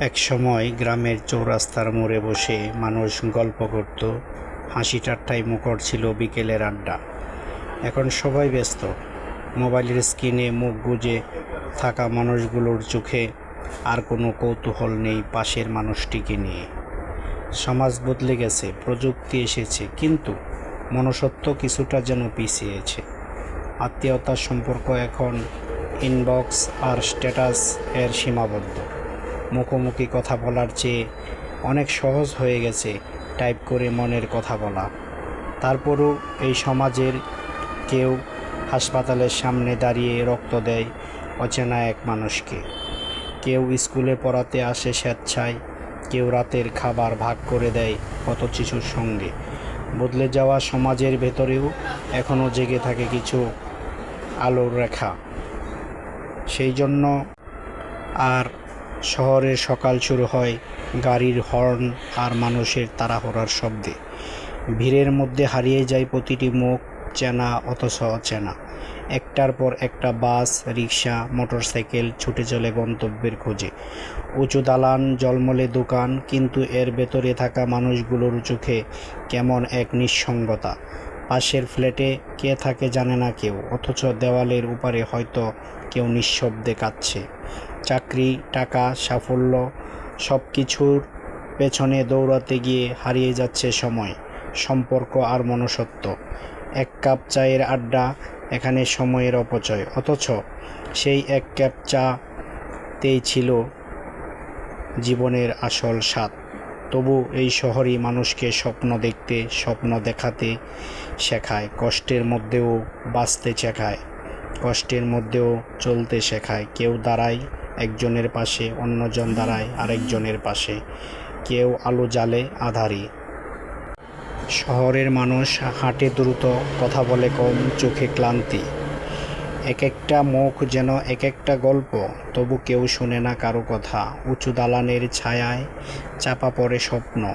এক সময় গ্রামের চৌরাস্তার মোড়ে বসে মানুষ গল্প করত। হাসি ঠাট্টায় মুখর ছিল বিকেলের আড্ডা। এখন সবাই ব্যস্ত। মোবাইলের স্ক্রিনে মুখ গুজে থাকা মানুষগুলোর চোখে আর কোনো কৌতূহল নেই পাশের মানুষটিকে নিয়ে। সমাজ বদলে গেছে, প্রযুক্তি এসেছে, কিন্তু মনুষ্যত্ব কিছুটা যেন পিছিয়েছে। আত্মীয়তার সম্পর্ক এখন ইনবক্স আর স্ট্যাটাস এর সীমাবদ্ধ। মুখোমুখি কথা বলার চেয়ে অনেক সহজ হয়ে গেছে টাইপ করে মনের কথা বলা। তারপরও এই সমাজের কেউ হাসপাতালের সামনে দাঁড়িয়ে রক্ত দেয় অচেনা এক মানুষকে। কেউ স্কুলে পড়াতে আসে স্বেচ্ছায়, কেউ রাতের খাবার ভাগ করে দেয় কত শিশুর সঙ্গে। বদলে যাওয়া সমাজের ভেতরেও এখনও জেগে থাকে কিছু আলোর রেখা। সেই জন্য আর শহরে সকাল শুরু হয় গাড়ির হর্ন আর মানুষের তাড়াহুড়ার শব্দে। ভিড়ের মধ্যে হারিয়ে যায় প্রতিটি মুখ, চেনা অথচ অচেনা। একটার পর একটা বাস রিক্সা মোটরসাইকেল ছুটে চলে গন্তব্যের খোঁজে। উঁচু দালান, জলমলে দোকান, কিন্তু এর ভেতরে থাকা মানুষগুলোর চোখে কেমন এক নিঃসঙ্গতা। পাশের ফ্ল্যাটে কে থাকে জানে না কেউ, অথচ দেওয়ালের উপারে হয়তো কেউ নিঃশব্দে কাঁদছে। চাকরি, টাকা, সাফল্য সব কিছুর পেছনে দৌড়াতে গিয়ে হারিয়ে যাচ্ছে সময়, সম্পর্ক আর মনুষ্যত্ব। এক কাপ চায়ের আড্ডা এখানে সময়ের অপচয়, অথচ সেই এক কাপ চাতেই ছিল জীবনের আসল স্বাদ। তবু এই শহরই মানুষকে স্বপ্ন দেখতে, স্বপ্ন দেখাতে শেখায়, কষ্টের মধ্যেও বাঁচতে শেখায়, কষ্টের মধ্যেও চলতে শেখায়। কেউ দাঁড়ায় একজনের পাশে, অন্যজন দাঁড়ায় আরেকজনের পাশে। কেউ আলো জ্বালে আধারি। শহরের মানুষ হাঁটে দ্রুত, কথা বলে কম, চোখে ক্লান্তি। এক একটা মুখ যেন এক একটা গল্প, তবু কেউ শোনে না কারও কথা। উঁচু দালানের ছায়ায় চাপা পড়ে স্বপ্ন।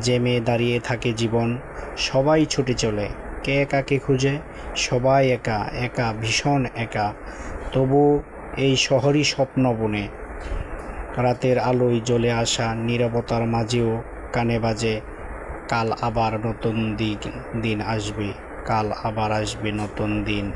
জেমে দাঁড়িয়ে থাকে জীবন, সবাই ছুটে চলে। কে একাকে খুঁজে? সবাই একা একা, ভীষণ একা। তবু এই শহরই স্বপ্ন বনে। রাতের আলোয় জ্বলে আসা নীরবতার মাঝেও কানে বাজে, কাল আবার নতুন দিন দিন আসবে, কাল আবার আসবে নতুন দিন।